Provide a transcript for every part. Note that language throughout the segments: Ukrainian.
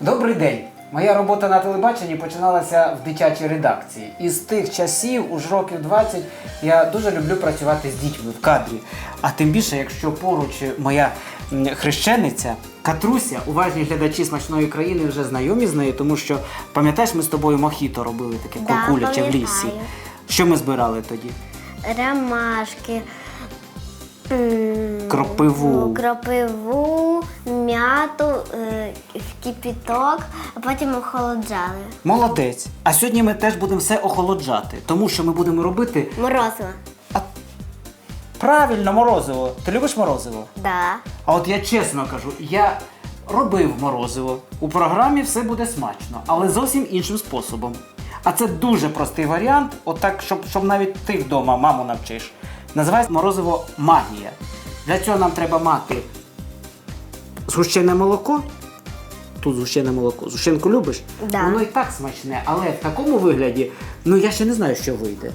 Добрий день. Моя робота на телебаченні починалася в дитячій редакції. І з тих часів, уж років 20, я дуже люблю працювати з дітьми в кадрі. А тим більше, якщо поруч моя хрещениця Катруся, уважні глядачі смачної країни вже знайомі з нею, тому що пам'ятаєш, ми з тобою мохіто робили таке Да, в лісі. Що ми збирали тоді? ромашки, Кропиву. кропиву, м'яту, е, в кипіток, а потім охолоджали. Молодець. А сьогодні ми теж будемо все охолоджати, тому що ми будемо робити Морозиво. А... Правильно, морозиво. Ти любиш морозиво? Да. А от я чесно кажу, я робив морозиво. У програмі все буде смачно, але зовсім іншим способом. А це дуже простий варіант, отак, щоб, щоб навіть ти вдома маму навчиш. Називається морозиво магія. Для цього нам треба мати згущене молоко. Тут згущене молоко. Згущенку любиш? Да. Воно і так смачне, але в такому вигляді, ну я ще не знаю, що вийде.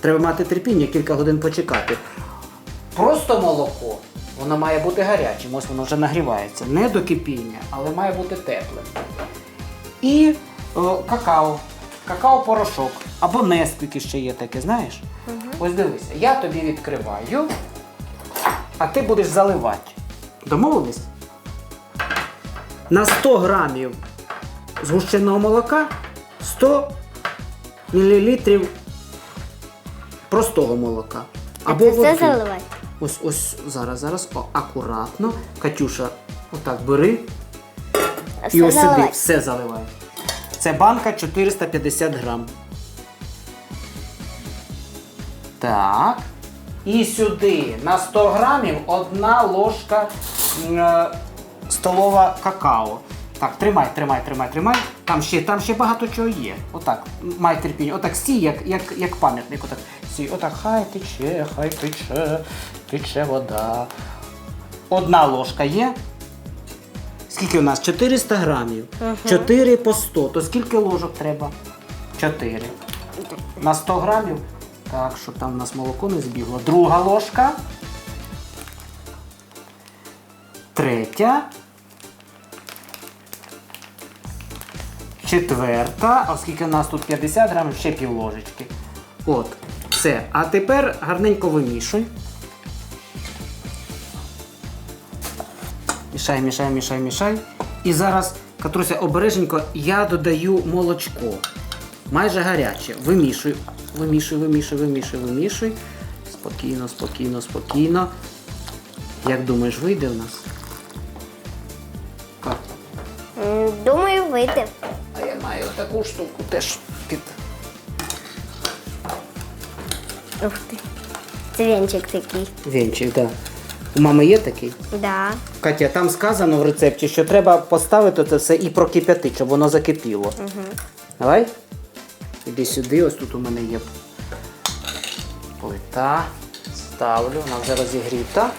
Треба мати терпіння, кілька годин почекати. Просто молоко, воно має бути гарячим, ось воно вже нагрівається. Не до кипіння, але має бути теплим. І о, какао. Какао-порошок. Або несквіки ще є таке, знаєш? Ось дивися, я тобі відкриваю, а ти будеш заливати. Домовились? На 100 грамів згущеного молока 100 мл простого молока. Або це все води. заливати? Ось ось зараз, зараз. О, акуратно. Катюша, отак бери. А І ось сюди заливати? все заливай. Це банка 450 грам. Так. І сюди на 100 грамів одна ложка е, столова какао. Так, тримай, тримай, тримай, тримай. Там ще, там ще багато чого є. Отак, май терпіння. Отак сій, як, як, як пам'ятник. Отак сій. Отак, хай тече, хай тече, тече вода. Одна ложка є. Скільки у нас? 400 грамів. 4 по 100. То скільки ложок треба? 4. На 100 грамів. Так, щоб там у нас молоко не збігло. Друга ложка. Третя. Четверта. Оскільки у нас тут 50 грамів, ще пів ложечки. От. Все. А тепер гарненько вимішуй. Мішай, мішай, мішай, мішай. І зараз, Катруся, обереженько я додаю молочко. Майже гаряче. Вимішуй, вимішуй, вимішуй, вимішуй, вимішуй. Спокійно, спокійно, спокійно. Як думаєш, вийде в нас? Катя. Думаю, вийде. А я маю таку штуку теж під. Ух ти. Це вінчик такий. Вінчик, так. Да. У мами є такий? Да. Катя, там сказано в рецепті, що треба поставити це все і прокип'ятити, щоб воно закипіло. Угу. Давай. Іди сюди, ось тут у мене є плита. Ставлю, вона вже розігріта.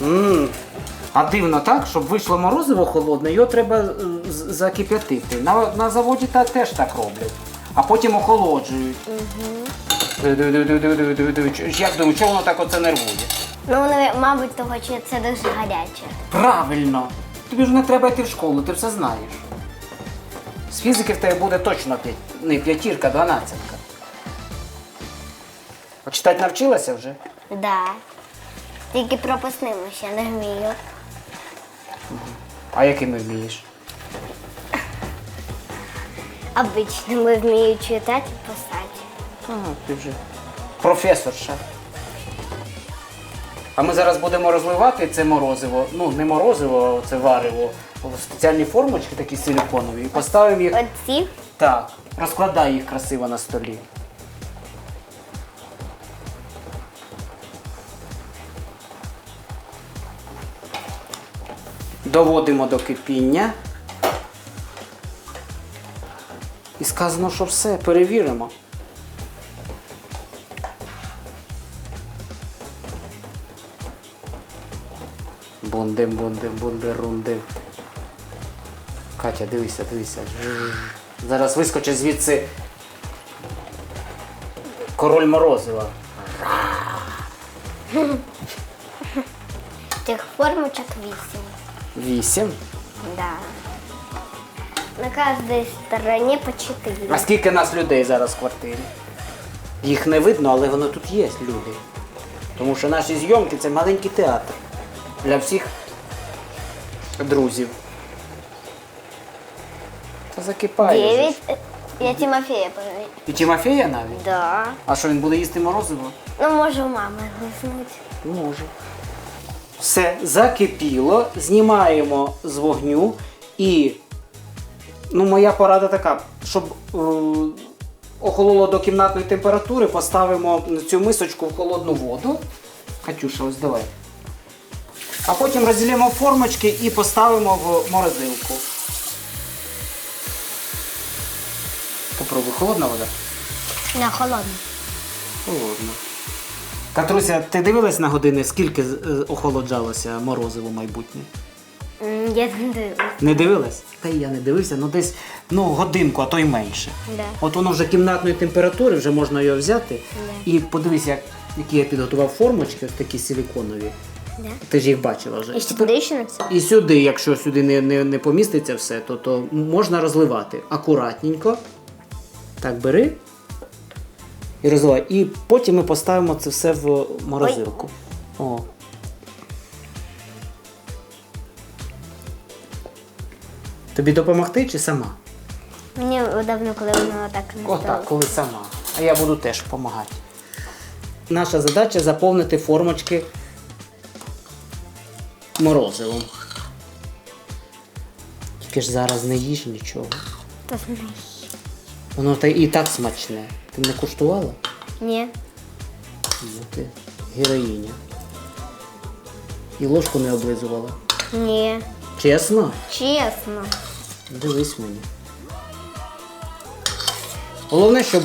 Мм. А дивно так, щоб вийшло морозиво холодне, його треба е, закип'ятити. На, на заводі та теж так роблять. А потім охолоджують. Ду-ду-ду-ду-ду-ду-ду. Як думаю, чого воно так оце нервує? Ну, вони, мабуть, того, що це дуже гаряче. Правильно. Тобі ж не треба йти в школу, ти все знаєш. З фізики в тебе буде точно п'ять, не п'ятірка, дванадцятка. А читати навчилася вже? Да. Тільки пропускними ще не вмію. А якими вмієш? Обичними вмію читати і писати. Ага, ти вже професорша. А ми зараз будемо розливати це морозиво. Ну, не морозиво, це варево. В спеціальні формочки такі силіконові. І поставимо їх. Оці Так, розкладай їх красиво на столі. Доводимо до кипіння. І сказано, що все, перевіримо. Бундим, бундим, бундирундим. Катя, дивися, дивися. Зараз вискочить звідси король Морозива. тих формочок вісім. Вісім. Да. На каждой стороне по четыре. А скільки нас людей зараз в квартирі? Їх не видно, але воно тут є, люди. Тому що наші зйомки це маленький театр для всіх друзів. Та закипає. же ж. Девять. Я Тимофея пожалею. І Тимофея навіть? Да. А що він буде їсти морозиво? Ну, може, у мами лизнуть. Може. Все, закипіло, знімаємо з вогню і. Ну, моя порада така, щоб е, охололо до кімнатної температури, поставимо цю мисочку в холодну воду. Катюша, ось давай. А потім розділимо формочки і поставимо в морозилку. Попробуй, холодна вода? Да, холодно. Холодно. Катруся, ти дивилась на години, скільки е, охолоджалося морозиво майбутнє? М, Я не дивлюсь. Не дивилась? Та й я не дивився, ну десь ну, годинку, а то й менше. Да. От воно вже кімнатної температури, вже можна його взяти. І подивись, як, які я підготував формочки, ось такі силіконові. Да. Ти ж їх бачила вже. І ще туди ще написано? І сюди, якщо сюди не, не, не поміститься все, то, то можна розливати акуратненько. Так, бери і розливай. І потім ми поставимо це все в морозилку. О. Тобі допомогти чи сама? Мені давно, коли воно так не Отак, стало. коли сама. А я буду теж допомагати. Наша задача заповнити формочки морозивом. Тільки ж зараз не їж нічого. Та знаєш. Воно та і так смачне. Ти не куштувала? Ні. Ну, ти героїня. І ложку не облизувала. Ні. Чесно? Чесно. Дивись мені. Головне, щоб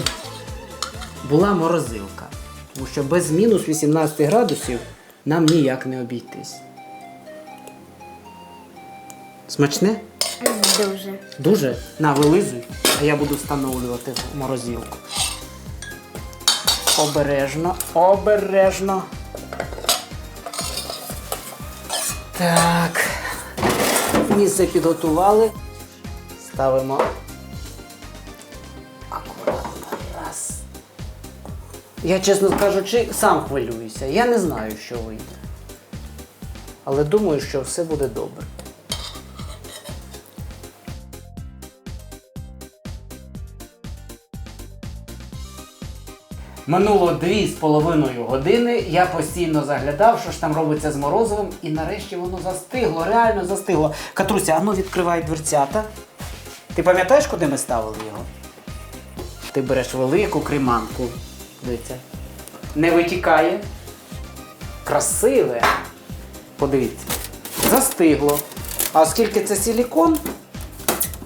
була морозилка. Тому що без мінус 18 градусів нам ніяк не обійтись. Смачне? Дуже. Дуже? На, вилизуй, а я буду встановлювати в морозилку. Обережно, обережно. Так. Місце підготували. Ставимо. Акуратно. Раз. Я, чесно кажучи, сам хвилююся. Я не знаю, що вийде. Але думаю, що все буде добре. Минуло дві з половиною години. Я постійно заглядав, що ж там робиться з морозивом, і нарешті воно застигло, реально застигло. Катруся, ану відкривай дверцята. Ти пам'ятаєш, куди ми ставили його? Ти береш велику креманку. Дивіться. Не витікає. Красиве. Подивіться. Застигло. А оскільки це силікон,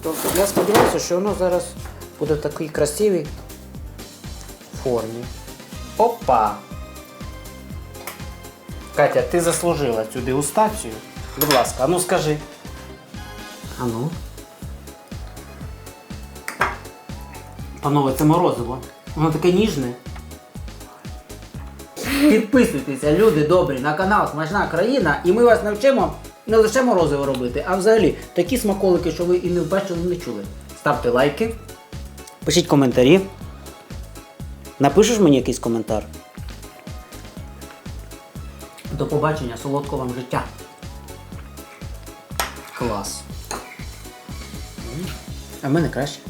то я сподіваюся, що воно зараз буде в такій красивій формі. Опа! Катя, ти заслужила цю дегустацію. Будь ласка, ану скажи. Ану. Панове, це морозиво. Воно таке ніжне. Підписуйтеся, люди добрі, на канал Смачна країна, і ми вас навчимо не лише морозиво робити, а взагалі такі смаколики, що ви і не бачили, не чули. Ставте лайки, пишіть коментарі. Напишеш мені якийсь коментар? До побачення, солодкого вам життя. Клас. А в мене краще.